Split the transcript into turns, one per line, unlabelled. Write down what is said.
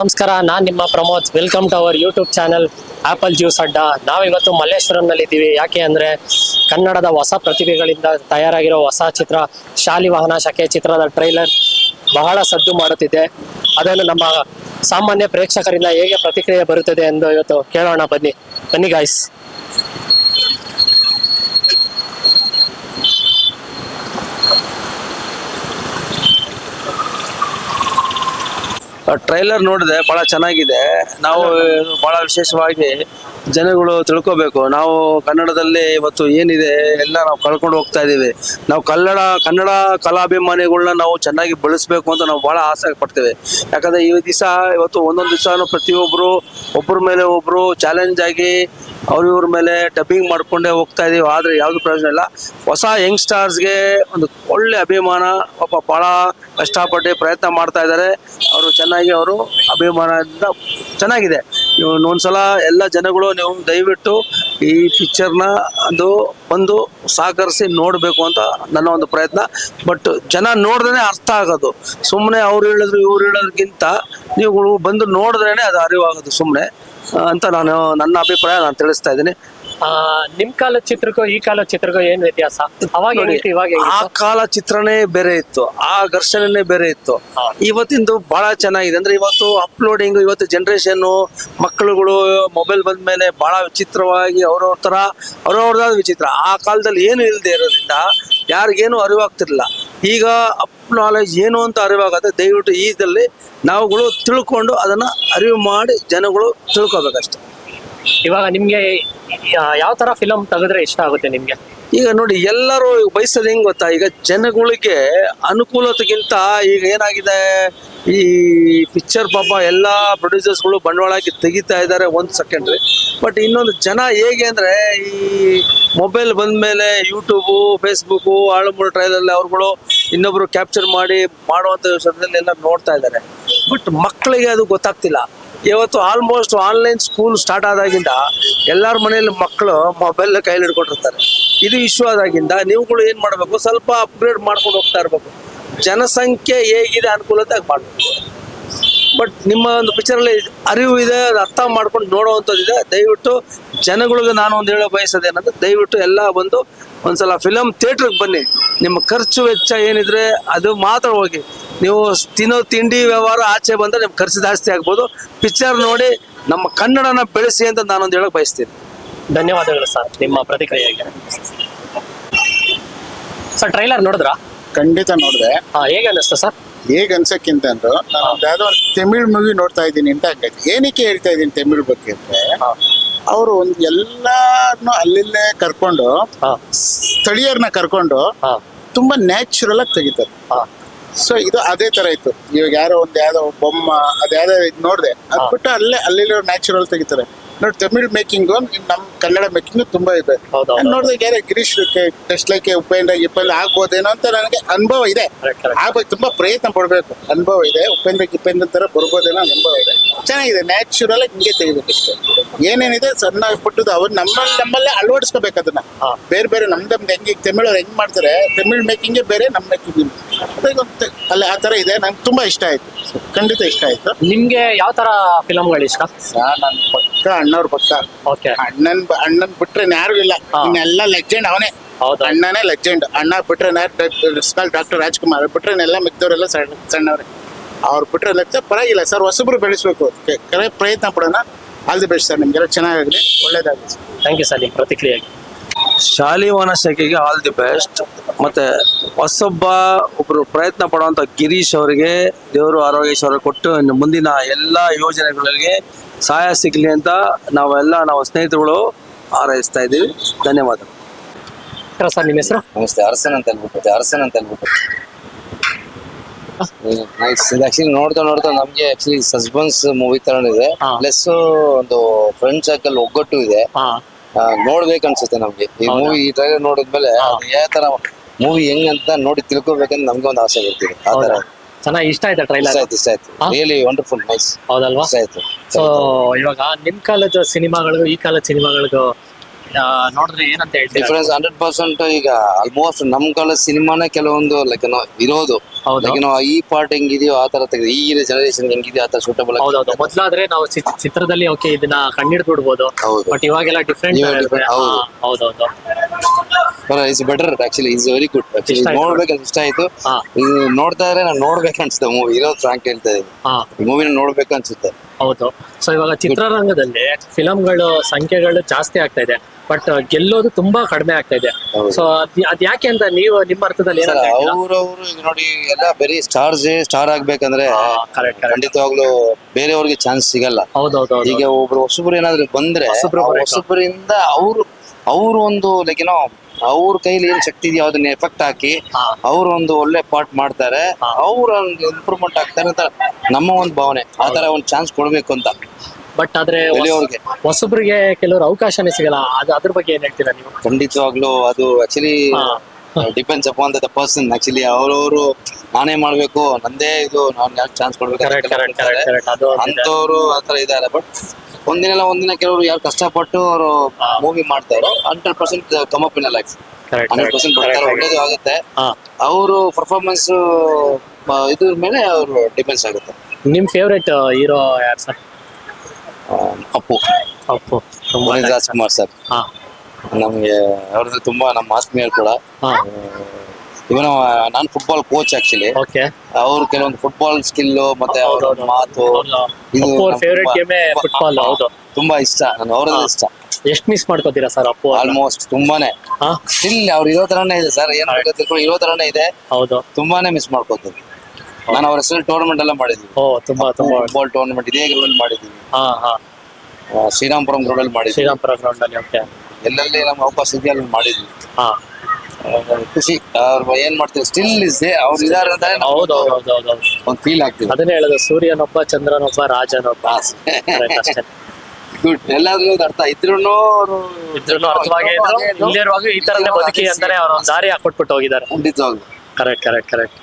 ನಮಸ್ಕಾರ, ನಾನ್ ನಿಮ್ಮ Pramod. Welcome to our YouTube channel apple juice ಅಡ್ಡ ನಾವಿವತ್ತು ಮಲ್ಲೇಶ್ವರಂನಲ್ಲಿ ಇದ್ದೀವಿ ಯಾಕೆ ಅಂದ್ರೆ ಕನ್ನಡದ ಹೊಸ ಪ್ರತಿಭೆಗಳಿಂದ ತಯಾರಾಗಿರೋ ಹೊಸ ಚಿತ್ರ, ಶಾಲಿ ವಾಹನ ಶಾಖೆ ಚಿತ್ರದ ಟ್ರೈಲರ್ ಬಹಳ ಸದ್ದು ಮಾಡುತ್ತಿದೆ. ಅದನ್ನು ನಮ್ಮ ಸಾಮಾನ್ಯ ಪ್ರೇಕ್ಷಕರಿಂದ ಹೇಗೆ ಪ್ರತಿಕ್ರಿಯೆ ಬರುತ್ತದೆ ಎಂದು ಇವತ್ತು ಕೇಳೋಣ. ಬನ್ನಿ. ಬನ್ನಿ ಗಾಯ್ಸ್
ಟ್ರೈಲರ್ ನೋಡಿದೆ ಬಹಳ ಚೆನ್ನಾಗಿದೆ. ನಾವು ಬಹಳ ವಿಶೇಷವಾಗಿ ಜನಗಳು ತಿಳ್ಕೋಬೇಕು. ನಾವು ಕನ್ನಡದಲ್ಲಿ ಇವತ್ತು ಏನಿದೆ ಎಲ್ಲ ನಾವು ಕಳ್ಕೊಂಡು ಹೋಗ್ತಾ ಇದ್ದೀವಿ. ನಾವು ಕನ್ನಡ ಕನ್ನಡ ಕಲಾಭಿಮಾನಿಗಳನ್ನ ನಾವು ಚೆನ್ನಾಗಿ ಬೆಳೆಸ್ಬೇಕು ಅಂತ ನಾವು ಬಹಳ ಆಸೆ ಪಡ್ತೇವೆ. ಯಾಕಂದ್ರೆ ಈ ದಿವಸ ಇವತ್ತು ಒಂದೊಂದು ದಿವಸ ಪ್ರತಿಯೊಬ್ಬರು ಒಬ್ಬರ ಮೇಲೆ ಒಬ್ಬರು ಚಾಲೆಂಜ್ ಆಗಿ ಅವ್ರ ಇವ್ರ ಮೇಲೆ ಡಬ್ಬಿಂಗ್ ಮಾಡ್ಕೊಂಡೇ ಹೋಗ್ತಾ ಇದೀವಿ. ಆದ್ರೆ ಯಾವ್ದು ಪ್ರಯೋಜನ ಇಲ್ಲ. ಹೊಸ ಯಂಗ್ಸ್ಟಾರ್ಸ್ಗೆ ಒಂದು ಒಳ್ಳೆ ಅಭಿಮಾನ, ಪಾಪ ಬಹಳ ಕಷ್ಟಪಟ್ಟು ಪ್ರಯತ್ನ ಮಾಡ್ತಾ ಇದ್ದಾರೆ. ಅವರು ಚೆನ್ನಾಗಿ ಅವರು ಅಭಿಮಾನದಿಂದ ಚೆನ್ನಾಗಿದೆ. ನೀವು ಒಂದ್ಸಲ ಎಲ್ಲ ಜನಗಳು ನೀವು ದಯವಿಟ್ಟು ಈ ಪಿಕ್ಚರ್ನ ಅದು ಒಂದು ಸಹಕರಿಸಿ ನೋಡಬೇಕು ಅಂತ ನನ್ನ ಒಂದು ಪ್ರಯತ್ನ. ಬಟ್ ಜನ ನೋಡಿದ್ರೆ ಅರ್ಥ ಆಗೋದು. ಸುಮ್ಮನೆ ಅವ್ರು ಹೇಳಿದ್ರು ಇವ್ರು ಹೇಳೋದಕ್ಕಿಂತ ನೀವು ಬಂದು ನೋಡಿದ್ರೇನೆ ಅದು ಅರಿವಾಗೋದು ಸುಮ್ಮನೆ ಅಂತ ನಾನು ನನ್ನ ಅಭಿಪ್ರಾಯ ನಾನು ತಿಳಿಸ್ತಾ ಇದ್ದೀನಿ.
ಆ, ನಿಮ್ ಕಾಲ ಚಿತ್ರಕ್ಕೂ ಈ ಕಾಲ ಚಿತ್ರಕ್ಕೂ ಏನ್ ವ್ಯತ್ಯಾಸ? ಅವಾಗ ಹೆಂಗಿತ್ತು ಇವಾಗ
ಆ? ಕಾಲ ಚಿತ್ರನೇ ಬೇರೆ ಇತ್ತು ಆ ಘರ್ಷಣೆನೇ ಬೇರೆ ಇತ್ತು. ಇವತ್ತಿಂದು ಬಹಳ ಚೆನ್ನಾಗಿದೆ. ಅಂದ್ರೆ ಇವತ್ತು ಅಪ್ಲೋಡಿಂಗ್ ಇವತ್ತು ಜನರೇಷನ್ ಮಕ್ಕಳುಗಳು ಮೊಬೈಲ್ ಬಂದ ಮೇಲೆ ಬಹಳ ವಿಚಿತ್ರವಾಗಿ ಅವ್ರವ್ರ ತರ ಅವ್ರವ್ರದಾದ ವಿಚಿತ್ರ. ಆ ಕಾಲದಲ್ಲಿ ಏನು ಇಲ್ಲದೆ ಇರೋದ್ರಿಂದ ಯಾರಿಗೇನು ಅರಿವಾಗ್ತಿರ್ಲಿಲ್ಲ. ಈಗ ನಾಲೆಜ್ ಏನು ಅಂತ ಅರಿವಾಗತ್ತೆ ದಯವಿಟ್ಟು ಈದಲ್ಲಿ ನಾವುಗಳು ತಿಳ್ಕೊಂಡು ಅದನ್ನ ಅರಿವು ಮಾಡಿ ಜನಗಳು ತಿಳ್ಕೊಬೇಕಷ್ಟೆ.
ಇವಾಗ ನಿಮ್ಗೆ ಯಾವ ತರ ಫಿಲಂ ತೆಗೆದ್ರೆ ಇಷ್ಟ ಆಗುತ್ತೆ ನಿಮ್ಗೆ?
ಈಗ ನೋಡಿ ಎಲ್ಲರೂ ಬಯಸೋದು ಹೆಂಗ್ ಗೊತ್ತಾ? ಈಗ ಜನಗಳಿಗೆ ಅನುಕೂಲತೆಗಿಂತ ಈಗ ಏನಾಗಿದೆ? ಈ ಪಿಕ್ಚರ್ ಪಾಪ ಎಲ್ಲ ಪ್ರೊಡ್ಯೂಸರ್ಸ್ಗಳು ಬಂಡವಾಳ ಹಾಕಿ ತೆಗಿತಾ ಇದ್ದಾರೆ ಒಂದು ಸೆಕೆಂಡ್ರಿ ಬಟ್ ಇನ್ನೊಂದು ಜನ ಹೇಗೆ ಅಂದ್ರೆ ಈ ಮೊಬೈಲ್ ಬಂದ್ಮೇಲೆ ಯೂಟ್ಯೂಬು ಫೇಸ್ಬುಕ್ಕು ಆಳುಮೂಳು ಟ್ರೈಲಲ್ಲಿ ಅವ್ರುಗಳು ಇನ್ನೊಬ್ರು ಕ್ಯಾಪ್ಚರ್ ಮಾಡಿ ಮಾಡುವಂತ ವಿಷಯದಲ್ಲಿ ಎಲ್ಲ ನೋಡ್ತಾ ಇದ್ದಾರೆ. ಬಟ್ ಮಕ್ಕಳಿಗೆ ಅದು ಗೊತ್ತಾಗ್ತಿಲ್ಲ. ಇವತ್ತು ಆಲ್ಮೋಸ್ಟ್ ಆನ್ಲೈನ್ ಸ್ಕೂಲ್ ಸ್ಟಾರ್ಟ್ ಆದಾಗಿಂದ ಎಲ್ಲರ ಮನೆಯಲ್ಲಿ ಮಕ್ಕಳು ಮೊಬೈಲ್ ಕೈಲಿ ಹಿಡ್ಕೊಂಡಿರ್ತಾರೆ. ಇದು ಇಶ್ಯೂ ಆದಾಗಿಂದ ನೀವುಗಳು ಏನ್ ಮಾಡಬೇಕು? ಸ್ವಲ್ಪ ಅಪ್ಗ್ರೇಡ್ ಮಾಡ್ಕೊಂಡು ಹೋಗ್ತಾ ಇರ್ಬೇಕು. ಜನಸಂಖ್ಯೆ ಹೇಗಿದೆ ಅನುಕೂಲತೆ ಮಾಡ್ಬೇಕು ಬಟ್ ನಿಮ್ಮ ಒಂದು ಪಿಕ್ಚರಲ್ಲಿ ಅರಿವು ಇದೆ ಅದು ಅರ್ಥ ಮಾಡ್ಕೊಂಡು ನೋಡುವಂಥದ್ದಿದೆ ದಯವಿಟ್ಟು ಜನಗಳಿಗೆ ನಾನು ಒಂದು ಹೇಳೋ ಬಯಸೋದೇನಂದ್ರೆ ದಯವಿಟ್ಟು ಎಲ್ಲ ಬಂದು ಒಂದ್ಸಲ ಫಿಲಮ್ ಥಿಯೇಟ್ರಿಗೆ ಬನ್ನಿ. ನಿಮ್ಮ ಖರ್ಚು ವೆಚ್ಚ ಏನಿದ್ರೆ ಅದು ಮಾತ್ರ ಹೋಗಿ. ನೀವು ತಿನ್ನೋ ತಿಂಡಿ ವ್ಯವಹಾರ ಆಚೆ ಬಂದ್ರೆ ನಿಮ್ಮ ಖರ್ಚು ಜಾಸ್ತಿ ಆಗ್ಬೋದು. ಪಿಕ್ಚರ್ ನೋಡಿ ನಮ್ಮ ಕನ್ನಡನ ಬೆಳೆಸಿ ಅಂತ ನಾನೊಂದು ಹೇಳಕ್ ಬಯಸ್ತೀನಿ.
ಧನ್ಯವಾದಗಳು ಸರ್ ನಿಮ್ಮ ಪ್ರತಿಕ್ರಿಯೆಗೆ. ಸರ್ ಟ್ರೈಲರ್ ನೋಡಿದ್ರಾ?
ಖಂಡಿತ ನೋಡಿದೆ.
ಹಾ ಹೇಗೆ ಅನ್ನಿಸ್ತು ಸರ್?
ಹೇಗ್ ಅನ್ಸಕ್ಕಿಂತ ಅಂದ್ರೆ ನಾನು ಯಾವ್ದೋ ಒಂದು ತಮಿಳ್ ಮೂವಿ ನೋಡ್ತಾ ಇದ್ದೀನಿ ಅಂತ ಆಗ್ತೈತಿ ಏನಕ್ಕೆ ಹೇಳ್ತಾ ಇದ್ದೀನಿ ತಮಿಳ್ ಬಗ್ಗೆ ಅಂದ್ರೆ ಅವರು ಒಂದು ಎಲ್ಲಾರ್ನು ಅಲ್ಲಿಲ್ಲೇ ಕರ್ಕೊಂಡು ಸ್ಥಳೀಯರನ್ನ ಕರ್ಕೊಂಡು ತುಂಬಾ ನ್ಯಾಚುರಲ್ ಆಗಿ ತೆಗಿತಾರೆ. ಸೊ ಇದು ಅದೇ ತರ ಇತ್ತು. ಇವಾಗ ಯಾರೋ ಒಂದ್ ಯಾವ್ದೋ ಬೊಮ್ಮ ಅದ್ ಯಾವ್ದೋ ಇದು ನೋಡಿದೆ ಅದ್ಬಿಟ್ಟು ಅಲ್ಲೇ ಅಲ್ಲಿರೋ ನ್ಯಾಚುರಲ್ ತೆಗಿತಾರೆ. ನೋಡಿ ತಮಿಳ್ ಮೇಕಿಂಗು ನಮ್ ಕನ್ನಡ ಮೇಕಿಂಗ್ ತುಂಬಾ ಇದೆ.
ಹೌದು, ಹೌದು.
ನಾನ್ ನೋಡಿದಾಗ ಯಾರೇ ಗಿರೀಶ್ ಟೆಸ್ಟ್ ಲೈಕ್ ಉಪೇಂದ್ರ ಗಿಪ್ಪೇಂದ್ರ ಆಗ್ಬೋದೇನೋ ಅಂತ ನನಗೆ ಅನುಭವ ಇದೆ.
Correct, correct.
ಆಗ್ಬೇಕು ತುಂಬಾ ಪ್ರಯತ್ನ ಪಡ್ಬೇಕು. ಅನುಭವ ಇದೆ. ಉಪೇಂದ್ರ ಇಪ್ಪೇಂದ್ರ ತರ ಬರ್ಬೋದೇನೋ ಅನುಭವ ಇದೆ. ಚೆನ್ನಾಗಿದೆ ನ್ಯಾಚುರಲ್ ಆಗಿ ಹಿಂಗೆ ತೆಗಿಬೇಕು ಅಷ್ಟೇ ಏನೇನಿದೆ ಸಣ್ಣ ಪುಟ್ಟದ್ದು ಅವ್ರು ನಮ್ಮಲ್ಲಿ ನಮ್ಮಲ್ಲೇ ಅಳವಡಿಸ್ಕೋಬೇಕು ಅದನ್ನ.
ಹಾ.
ಬೇರೆ ಬೇರೆ ನಮ್ದಮ್ದು ಹೆಂಗೆ ತಮಿಳ್ ಹೆಂಗ್ ಮಾಡ್ತಾರೆ ತಮಿಳ್ ಮೇಕಿಂಗೇ ಬೇರೆ ನಮ್ಮ ಮೇಕಿಂಗ್ ಅಲ್ಲಿ ಆ ತರ ಇದೆ. ನಂಗೆ ತುಂಬಾ ಇಷ್ಟ ಆಯ್ತು. ಖಂಡಿತ ಇಷ್ಟ ಆಯ್ತು.
ನಿಮ್ಗೆ ಯಾವ ತರ ಫಿಲಮ್ಗಳು ಇಷ್ಟ?
ನನ್ನ ಪಕ್ಕ ಅಣ್ಣವ್ರ ಪಕ್ಕ.
ಓಕೆ
ಅಣ್ಣನ್ ಅಣ್ಣನ್ ಬಿಟ್ರೆ ಯಾರು ಇಲ್ಲ. ಇನ್ನೆಲ್ಲ ಲೆಜೆಂಡ್ ಅವನೇ.
ಹೌದು
ಅಣ್ಣನೇ ಲೆಜೆಂಡ್ ಅಣ್ಣ ಬಿಟ್ರೆ ಡಾಕ್ಟರ್ ರಾಜ್ಕುಮಾರ್. ಬಿಟ್ರೆ ಎಲ್ಲ ಮಿಕ್ದವ್ರೆಲ್ಲ ಸಣ್ಣ ಸಣ್ಣವ್ರೆ. ಅವ್ರು ಬಿಟ್ರೆ ಲೆಕ್ಕ ಪರವಾಗಿಲ್ಲ ಸರ್ ಹೊಸಬ್ರು ಬೆಳೆಸ್ಬೇಕು. ಕರೆ ಪ್ರಯತ್ನ ಪಡೋಣ. ಆಲ್ ದಿ ಬೆಸ್ಟ್ ಸರ್ ನಿಮ್ಗೆಲ್ಲ ಚೆನ್ನಾಗಾಗಲಿ. ಒಳ್ಳೇದಾಗಲಿ
ಥ್ಯಾಂಕ್ ಯು ಸರ್ ನಿಮ್ಮ ಪ್ರತಿಕ್ರಿಯೆಗೆ.
ಶಾಲಿವಾನ ಶಾಖೆಗೆ ಆಲ್ ದಿ ಬೆಸ್ಟ್. ಮತ್ತೆ ಹೊಸೊಬ್ಬ ಒಬ್ರು ಪ್ರಯತ್ನ ಪಡುವಂತ ಗಿರೀಶ್ ಅವರಿಗೆ ದೇವರು ಆರೋಗ್ಯೇಶ್ವರ ಕೊಟ್ಟು ಇನ್ನು ಮುಂದಿನ ಎಲ್ಲ ಯೋಜನೆಗಳಿಗೆ ಸಹಾಯ ಸಿಗ್ಲಿ ಅಂತ ನಾವೆಲ್ಲ ನಾವು ಸ್ನೇಹಿತರುಗಳು ಹಾರೈಸ್ತಾ ಇದ್ದೀವಿ. ಧನ್ಯವಾದ.
ಸರ್ ನಿಮ್ಮ ಹೆಸರು?
ನಮಸ್ತೆ ಅರಸನ್ ಅಂತ ಹೇಳ್ಬಿಟ್ಟು ಅರಸನ್ ಅಂತ ಹೇಳ್ಬಿಟ್ಟು. ಆಕ್ಚುಲಿ ನೋಡ್ತಾ ನೋಡ್ತಾ ನಮ್ಗೆ ಆಕ್ಚುಲಿ ಸಸ್ಪೆನ್ಸ್ ಮೂವಿ ತರ ಇದೆ. ಪ್ಲಸ್ ಒಂದು ಫ್ರೆಂಡ್ ಸರ್ಕಲ್ ಒಗ್ಗಟ್ಟು ಇದೆ. ನೋಡ್ಬೇಕು ಅನ್ಸುತ್ತೆ ನಮ್ಗೆ. ಈ ಮೂವಿ ಈ ಟ್ರೈಲರ್ ನೋಡಿದ್ಮೇಲೆ ಯಾವ ತರ ಮೂವಿ ಹೆಂಗ್ ಅಂತ ನೋಡಿ ತಿಳ್ಕೊಬೇಕಂತ ನಮ್ಗೆ ಒಂದು ಆಸೆ ಬರ್ತಿದೆ. ಆ ತರ
ಚೆನ್ನಾಗಿ ಇಷ್ಟ ಆಯ್ತಾ
ಇಷ್ಟ
ಟ್ರೈಲರ್
ಆಯ್ತು ಇಷ್ಟ ಆಯ್ತು.
ಹಾ?
ರಿಯಲಿ ವಂಡರ್ಫುಲ್ ನೈಸ್
ಹೌದಲ್ವಾ?
ಇಷ್ಟ ಆಯ್ತು.
ಸೊ ಇವಾಗ ನಿಮ್ ಕಾಲದ ಸಿನಿಮಾಗಳಿಗೂ ಈ ಕಾಲದ ಸಿನಿಮಾಗಳಿಗೂ ನೋಡಿದ್ರೆ ಏನಂತ ಹೇಳಿ
ಡಿಫ್ರೆನ್ಸ್ ಹಂಡ್ರೆಡ್ ಪರ್ಸೆಂಟ್ ಈಗ ಆಲ್ಮೋಸ್ಟ್ ನಮ್ ಕಾಲ ಸಿನಿಮಾನೇ ಕೆಲವೊಂದು ಲೈಕ್ ಇರೋದು.
ಹೌದು.
ಈ ಪಾರ್ಟ್ ಹೆಂಗಿದೆಯೋ ಆ ತರ ತೆಗೆದು ಈಗಿನ ಜನರೇಷನ್ ಹೆಂಗಿದೆಯೋ ಆ ತರ ಸೂಟಬಲ್
ಹೌದೌದು. ಮೊದ್ಲಾದ್ರೆ ನಾವು ಚಿ- ಚಿತ್ರದಲ್ಲಿ ಓಕೆ ಇದನ್ನ ಕಣ್ಣಿಡ್ ಬಿಡ್ಬೋದು
ಹೌದು.
ಬಟ್ ಇವಾಗೆಲ್ಲ ಡಿಫ್ರೆಂಟ್
ಇವಾಗ different, ಹೌದು.
ಹೌದೌದು.
Is better actually is very good actually
ಇಷ್ಟ ಆಯ್ತು.
ನೋಡ್ಬೇಕಂತ ಇಷ್ಟ ಆಯ್ತು.
ಹಾ.
ಇದು ನೋಡ್ತಾ ಇದ್ರೆ ನಾನು ನೋಡ್ಬೇಕು ಅನ್ಸುತ್ತೆ ಮೂವಿ ಇರೋ ಫ್ರಾಂಕ್ ಹೇಳ್ತಾ ಇದ್ದೀನಿ.
ಹಾ.
ಈ ಮೂವಿನ ನೋಡ್ಬೇಕು ಅನ್ಸುತ್ತೆ.
ಹೌದು. ಸೊ ಇವಾಗ ಚಿತ್ರರಂಗದಲ್ಲಿ ಫಿಲಂಗಳು ಸಂಖ್ಯೆಗಳು ಜಾಸ್ತಿ ಆಗ್ತಾ ಇದೆ. ಬಟ್ ಗೆಲ್ಲೋದು ತುಂಬಾ ಕಡಿಮೆ ಆಗ್ತಾ ಇದೆ. ಸೊ ಅದ್ ಯಾಕೆ ಅಂತ ನೀವು ನಿಮ್ಮ ಅರ್ಥದಲ್ಲಿ ಏನಂತ ಹೇಳ್ತೀರಾ?
ಅವ್ರವ್ರು ಈಗ ನೋಡಿ ಎಲ್ಲ ಬರೀ ಸ್ಟಾರ್ಸ್ ಸ್ಟಾರ್ ಆಗ್ಬೇಕಂದ್ರೆ
correct, correct.
ಖಂಡಿತವಾಗ್ಲೂ ಬೇರೆಯವ್ರಿಗೆ ಚಾನ್ಸ್ ಸಿಗಲ್ಲ
ಹೌದೌದು
ಈಗ ಒಬ್ರು ಹೊಸಬ್ರು ಏನಾದ್ರು ಬಂದ್ರೆ
ಹೊಸಬ್ರು
ಆ
ಬರಬೇಕು.
ಹೊಸಬ್ರಿಂದ ಅವ್ರು ಅವ್ರು ಒಂದು ಲೈಕ್ ಏನೋ ಅವ್ರ ಕೈಲಿ ಏನ್ ಶಕ್ತಿ ಇದೆಯೋ ಅದನ್ನ ಎಫೆಕ್ಟ್ ಹಾಕಿ
ಹಾ.
ಅವ್ರು ಒಂದು ಒಳ್ಳೆ ಪಾರ್ಟ್ ಮಾಡ್ತಾರೆ ಅವ್ರ ಒಂದು ಇಂಪ್ರೂವ್ಮೆಂಟ್ ಆಗ್ತಾರೆ ಅಂತ ನಮ್ಮ ಒಂದು ಭಾವನೆ ಆತರ ತರ ಒಂದು ಚಾನ್ಸ್ ಕೊಡ್ಬೇಕು ಅಂತ
ಬಟ್ ಆದ್ರೆ
ಬೆಳೆಯೋರ್ಗೆ.
ಹೊಸಬ್ರಿಗೆ ಕೆಲವರು ಅವಕಾಶನೇ ಸಿಗಲ್ಲ. ಅದು ಅದ್ರ ಬಗ್ಗೆ ಏನ್ ಹೇಳ್ತೀರಾ ನೀವು?
ಖಂಡಿತವಾಗ್ಲೂ ಅದು ಆಕ್ಚುಲಿ
ಹಾ.
Depends upon the person actually ಅವ್ರವ್ರು ನಾನೇ ಮಾಡ್ಬೇಕು ನಂದೇ ಇದು ನಾನು ಯಾಕೆ ಚಾನ್ಸ್ ಕೊಡ್ಬೇಕು
ಅದು ಒಂದಿದೆ.
ಅಂತವ್ರು ಆತರ ಇದಾರೆ ಬಟ್ ಒಂದಿನ ಒಂದಿನ ಕೆಲವರು ಯಾರು ಕಷ್ಟಪಟ್ಟು ಅವರು ಮೂವಿ ಮಾಡ್ತಾರೋ hundred percent come up in life
Correct,
hundred percent
correct,
ಬರ್ತಾರೆ
correct.
ಒಳ್ಳೇದು ಆಗುತ್ತೆ.
ಹಾ.
ಅವರು ಪರ್ಫಾರ್ಮೆನ್ಸ್ ಇದ್ರ ಮೇಲೆ ಅವರು ಡಿಪೆಂಡ್ಸ್ ಆಗುತ್ತೆ.
ನಿಮ್ ಫೇವ್ರೆಟ್ ಹೀರೋ ಯಾರು ಸರ್
ಅಪ್ಪು.
ಅಪ್ಪು. ತುಂಬಾ
ಪುನೀತ್ ರಾಜ್ಕುಮಾರ್ ಸರ್.
ಹಾ.
ನಮ್ಗೆ ಅವ್ರದ್ದು ತುಂಬಾ ನಮ್ಮ ಆತ್ಮೀಯರು ಕೂಡ.
ಹಾ.
ಇವನ ನಾನು ಫುಟ್ಬಾಲ್ ಕೋಚ್ ಆಕ್ಚುಲಿ
ಓಕೆ
ಅವ್ರು ಕೆಲವೊಂದು ಫುಟ್ಬಾಲ್ ಸ್ಕಿಲ್ ಮತ್ತೆ ಅವ್ರ. ಮಾತು. ಇದು
ಅಪ್ಪು ಅವ್ರ
ನಮ್ಗೆ
ಫೇವ್ರೆಟ್
ತುಂಬಾ-
ಹೌದು.
ಇಷ್ಟ. ನಾನು ಅವ್ರದ್ದು ಇಷ್ಟ.
ಎಷ್ಟ್ ಮಿಸ್ ಮಾಡ್ಕೋತೀರಾ ಸರ್ ಅಪ್ಪು ಅವ್ರನ್ನ?
ಆಲ್ಮೋಸ್ಟ್ ತುಂಬಾನೇ.
ಹಾ.
ಸ್ಟಿಲ್ ಅವ್ರು ಇರೋ ತರನೇ ಇದೆ ಸರ್. ಏನು ತಿಳ್ಕೊಂಡು ಇರೋ ತರನೇ ಇದೆ.
ಹೌದು.
ತುಂಬಾನೇ ಮಿಸ್ ಮಾಡ್ಕೋತೀನಿ. ನಾನು ಅವ್ರ ಹೆಸರು ಟೂರ್ನಮೆಂಟ್ ಎಲ್ಲ ಮಾಡಿದ್ವಿ
ಓ ತುಂಬಾ ತುಂಬಾ
ಫುಟ್ಬಾಲ್ ಟೂರ್ನಮೆಂಟ್ ಇದೇ ಗ್ರೌಂಡ್ ಮಾಡಿದ್ವಿ
ಹಾ ಹಾ.
ಶ್ರೀರಾಮ್ಪುರಂ ಗ್ರೌಂಡ್ ಅಲ್ಲಿ ಮಾಡಿದ್ವಿ.
ಶ್ರೀರಾಮಪುರ ಗ್ರೌಂಡ್ ಅಲ್ಲಿ ಓಕೆ
ಎಲ್ಲೆಲ್ಲಿ ನಮ್ಗೆ ಅವಕಾಶ ಇದೆಯಾ ಅಲ್ಲಿ ಮಾಡಿದ್ವಿ.
ಹಾ.
ಖುಷಿ. ಅವ್ರು ಏನ್ ಮಾಡ್ತೀವಿ ಸ್ಟಿಲ್ ಇಸ್ ಅವ್ರು ಇದಾರೆ ಅಂತ
ಹೌದು ಹೌದು ಹೌದು ಹೌದು ಹೌದು.
ಒಂದು ಫೀಲ್ ಆಗ್ತಿದೆ.
ಅದನ್ನೇ ಹೇಳೋದು ಸೂರ್ಯನೊಬ್ಬ ಚಂದ್ರನೊಬ್ಬ ರಾಜನೊಬ್ಬ. Correct, ಅಷ್ಟೇ.
ಗುಡ್ ಎಲ್ಲಾದ್ರೂ ಅರ್ಥ. ಇದ್ರೂನು ಅವರು
ಇದ್ರೂ. ಅರ್ಥವಾಗಿ ಇಲ್ಲಿರುವಾಗ ಈ ತರನೇ ಬದುಕಿ ಅಂತಾನೆ ಅವ್ರ ಒಂದು ದಾರಿ ಹಾಕೊಟ್ಬಿಟ್ಟು ಹೋಗಿದ್ದಾರೆ.
ಖಂಡಿತವಾಗ್ಲು.
Correct correct correct